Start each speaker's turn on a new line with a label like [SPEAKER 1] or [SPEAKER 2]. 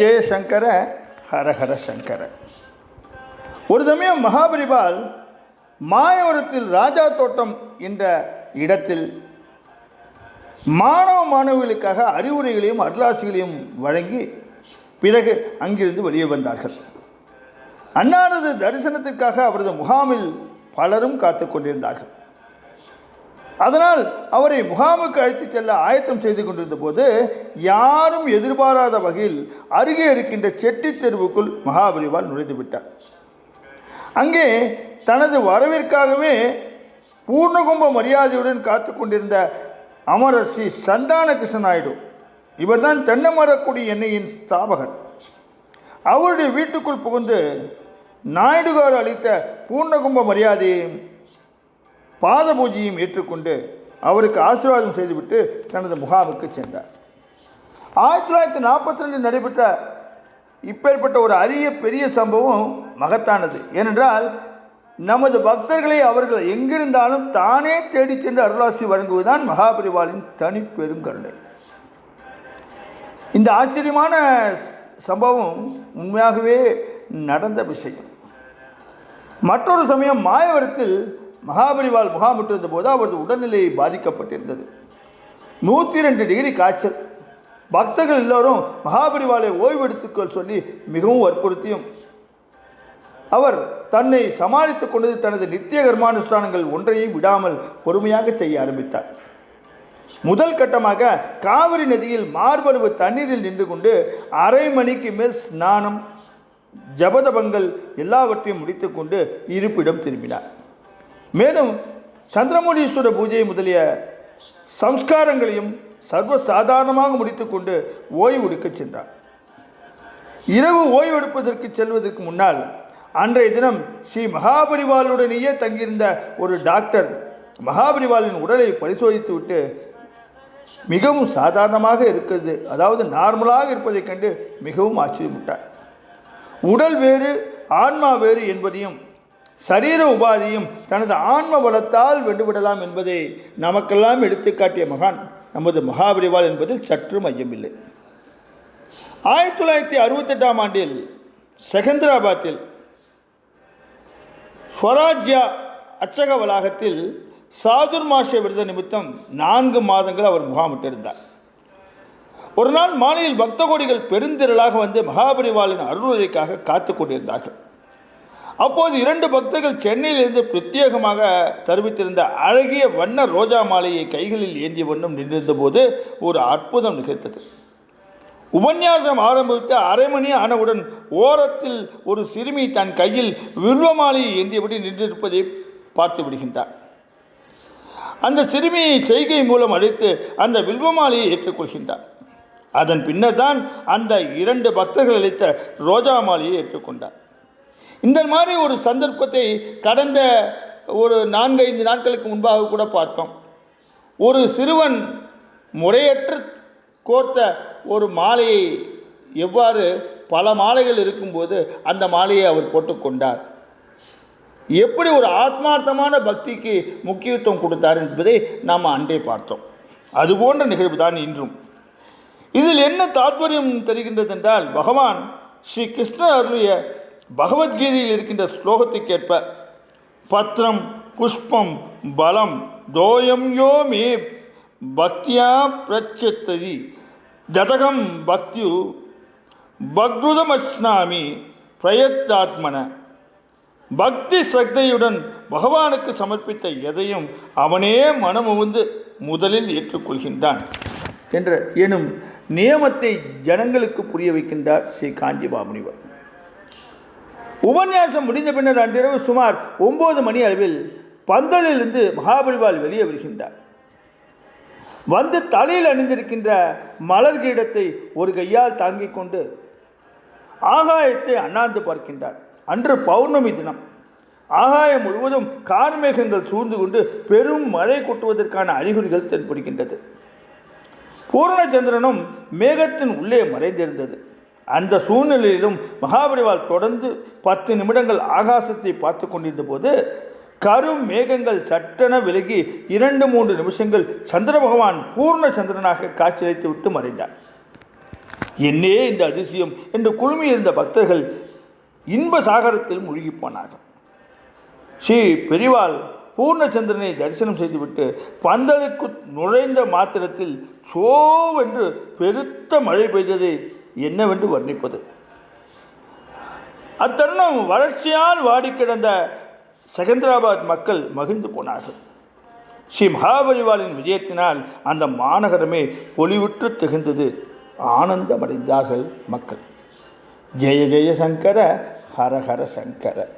[SPEAKER 1] ஜெய சங்கர ஹரஹர சங்கர. ஒரு சமயம் மகாபரிபால் மாயவரத்தில் ராஜா தோட்டம் என்ற இடத்தில் மாணவ மாணவிகளுக்காக அறிவுரைகளையும் அருளாசிகளையும் வழங்கி பிறகு அங்கிருந்து வெளியே வந்தார்கள். அன்னாரது தரிசனத்திற்காக அவரது முகாமில் பலரும் காத்து கொண்டிருந்தார்கள். அதனால் அவரை முகாமுக்கு அழைத்துச் செல்ல ஆயத்தம் செய்து கொண்டிருந்த போது யாரும் எதிர்பாராத வகையில் அருகே இருக்கின்ற செட்டி தெருவுக்குள் மகாபலிவால் நுழைந்து விட்டார். அங்கே தனது வரவிற்காகவே பூர்ணகும்ப மரியாதையுடன் காத்து கொண்டிருந்த அமரர் ஸ்ரீ சந்தான கிருஷ்ண நாயுடு இவர்தான் தென்னமரக்குடி எண்ணெயின் ஸ்தாபகர். அவருடைய வீட்டுக்குள் புகுந்து நாயுடுகார் அளித்த பூர்ணகும்ப மரியாதையையும் பாத பூஜையும் ஏற்றுக்கொண்டு அவருக்கு ஆசீர்வாதம் செய்துவிட்டு தனது முகாமுக்கு சென்றார். ஆயிரத்தி தொள்ளாயிரத்தி நாற்பத்தி ரெண்டு நடைபெற்ற இப்பேற்பட்ட ஒரு அரிய பெரிய சம்பவம் மகத்தானது. ஏனென்றால் நமது பக்தர்களை அவர்கள் எங்கிருந்தாலும் தானே தேடிச் சென்று அருளாசி வழங்குவதுதான் மகாபரிவாளின் தனி பெருங்கருணை. இந்த ஆச்சரியமான சம்பவம் உண்மையாகவே நடந்த விஷயம். மற்றொரு சமயம் மாயவரத்தில் மகாபரிவால் முகாமிட்டிருந்த போது அவரது உடல்நிலை பாதிக்கப்பட்டிருந்தது. நூற்றி ரெண்டு டிகிரி காய்ச்சல். பக்தர்கள் எல்லோரும் மகாபரிவாலை ஓய்வெடுத்துக்கொள் சொல்லி மிகவும் வற்புறுத்தியும். அவர் தன்னை சமாளித்துக் கொண்டது தனது நித்திய கர்மானுஷ்டானங்கள் ஒன்றையும் விடாமல் பொறுமையாக செய்ய ஆரம்பித்தார். முதல் கட்டமாக காவிரி நதியில் மார்பளவு தண்ணீரில் நின்று கொண்டு அரை மணிக்கு மேல் ஸ்நானம் ஜபதபங்கள் எல்லாவற்றையும் முடித்துக்கொண்டு இருப்பிடம் திரும்பினார். மேலும் சந்திரமுனீஸ்வர பூஜை முதலிய சம்ஸ்காரங்களையும் சர்வ சாதாரணமாக முடித்துக்கொண்டு ஓய்வு எடுக்கச் சென்றார். இரவு ஓய்வெடுப்பதற்கு செல்வதற்கு முன்னால் அன்றைய தினம் ஸ்ரீ மகாபரிவாலுடனேயே தங்கியிருந்த ஒரு டாக்டர் மகாபரிவாலின் உடலை பரிசோதித்துவிட்டு மிகவும் சாதாரணமாக இருக்கிறது. அதாவது நார்மலாக இருப்பதைக் கண்டு மிகவும் ஆச்சரியப்பட்டார். உடல் வேறு ஆன்மா வேறு என்பதையும் சரீர உபாதியும் தனது ஆன்ம பலத்தால் வென்றுவிடலாம் என்பதை நமக்கெல்லாம் எடுத்துக்காட்டிய மகான். நமது மகாபரிவால் என்பதில் சற்று மையமில்லை. ஆயிரத்தி தொள்ளாயிரத்தி அறுபத்தெட்டாம் ஆண்டில் செகந்திராபாத்தில் ஸ்வராஜ்யா அச்சக வளாகத்தில் சாதுர்மாஷ விருத நிமித்தம் நான்கு மாதங்கள் அவர் முகாமிட்டிருந்தார். ஒரு நாள் மாலையில் பக்த கோடிகள் பெருந்திரளாக வந்து மகாபரிவாலின் அருளுரைக்காக காத்து கொண்டிருந்தார்கள். அப்போது இரண்டு பக்தர்கள் சென்னையிலிருந்து பிரத்யேகமாக தருவித்திருந்த அழகிய வண்ண ரோஜா மாலையை கைகளில் ஏந்திய வண்ணம் நின்றிருந்த போது ஒரு அற்புதம் நிகழ்த்தது உபன்யாசம் ஆரம்பித்து அரை மணி ஆனவுடன் ஓரத்தில் ஒரு சிறுமி தன் கையில் வில்வமாலையை ஏந்தியபடி நின்றிருப்பதை பார்த்து விடுகின்றார். அந்த சிறுமியை செய்கை மூலம் அழைத்து அந்த வில்வமாலையை ஏற்றுக்கொள்கின்றார் அதன் பின்னர் தான் அந்த இரண்டு பக்தர்கள் அளித்த ரோஜா மாலையை ஏற்றுக்கொண்டார். இந்த மாதிரி ஒரு சந்தர்ப்பத்தை கடந்த ஒரு நான்கு ஐந்து நாட்களுக்கு முன்பாக கூட பார்த்தோம். ஒரு சிறுவன் முறையற்று கோர்த்த ஒரு மாலையை எவ்வாறு பல மாலைகள் இருக்கும்போது அந்த மாலையை அவர் போட்டுக்கொண்டார் எப்படி ஒரு ஆத்மார்த்தமான பக்திக்கு முக்கியத்துவம் கொடுத்தார் என்பதை நாம் அன்றே பார்த்தோம். அதுபோன்ற நிகழ்வு தான் இன்றும். இதில் என்ன தாத்பரியம் தெரிகின்றது என்றால் பகவான் ஸ்ரீ கிருஷ்ணர் அருளிய பகவத்கீதையில் இருக்கின்ற ஸ்லோகத்துக்கேற்ப பத்திரம் புஷ்பம் பலம் தோயம் யோ மே பக்தியா பிரச்சத்ததி ஜதகம் பக்தியு பக்ருதமஸ்னாமி பிரயத்தாத்மன. பக்தி ஸ்ரத்தையுடன் பகவானுக்கு சமர்ப்பித்த எதையும் அவனே மனமுவந்து முதலில் ஏற்றுக்கொள்கின்றான் என்ற எனும் நியமத்தை ஜனங்களுக்கு புரிய வைக்கின்றார் ஸ்ரீ காஞ்சி மாமுனிவர் உபன்யாசம் முடிந்த பின்னர் அன்றிரவு சுமார் ஒன்பது மணி அளவில் பந்தலிலிருந்து மகாபலிபால் வெளியே வருகின்றார். வந்து தலையில் அணிந்திருக்கின்ற மலர் கீடத்தை ஒரு கையால் தாங்கிக் கொண்டு ஆகாயத்தை அண்ணாந்து பார்க்கின்றார். அன்று பௌர்ணமி தினம். ஆகாயம் முழுவதும் கார்மேகங்கள் சூழ்ந்து கொண்டு பெரும் மழை கொட்டுவதற்கான அறிகுறிகள் தென்படுகின்றது. பூர்ணச்சந்திரனும் மேகத்தின் உள்ளே மறைந்திருந்தது. அந்த சூழ்நிலையிலும் மகாபரிவால் தொடர்ந்து பத்து நிமிடங்கள் ஆகாசத்தை பார்த்து கொண்டிருந்த போது கரும் மேகங்கள் சட்டென விலகி இரண்டு மூன்று நிமிஷங்கள் சந்திர பகவான் பூர்ண சந்திரனாக காட்சியளித்து விட்டு மறைந்தார். என்னே இந்த அதிசயம் என்று குழுமியிருந்த பக்தர்கள் இன்ப சாகரத்தில் மூழ்கி போனார்கள். ஸ்ரீ பெரிவாள் பூர்ணச்சந்திரனை தரிசனம் செய்துவிட்டு பந்தலுக்கு நுழைந்த மாத்திரத்தில் சோவென்று பெருத்த மழை பெய்ததை என்னவென்று வர்ணிப்பது? அத்தருணம் வறட்சியால் வாடி கிடந்த செகந்திராபாத் மக்கள் மகிழ்ந்து போனார்கள். ஸ்ரீ மகாபரிவாளின் விஜயத்தினால் அந்த மாநகரமே பொலிவுற்று திகழ்ந்தது. ஆனந்தமடைந்தார்கள் மக்கள். ஜெய ஜெய சங்கர ஹர ஹர சங்கர.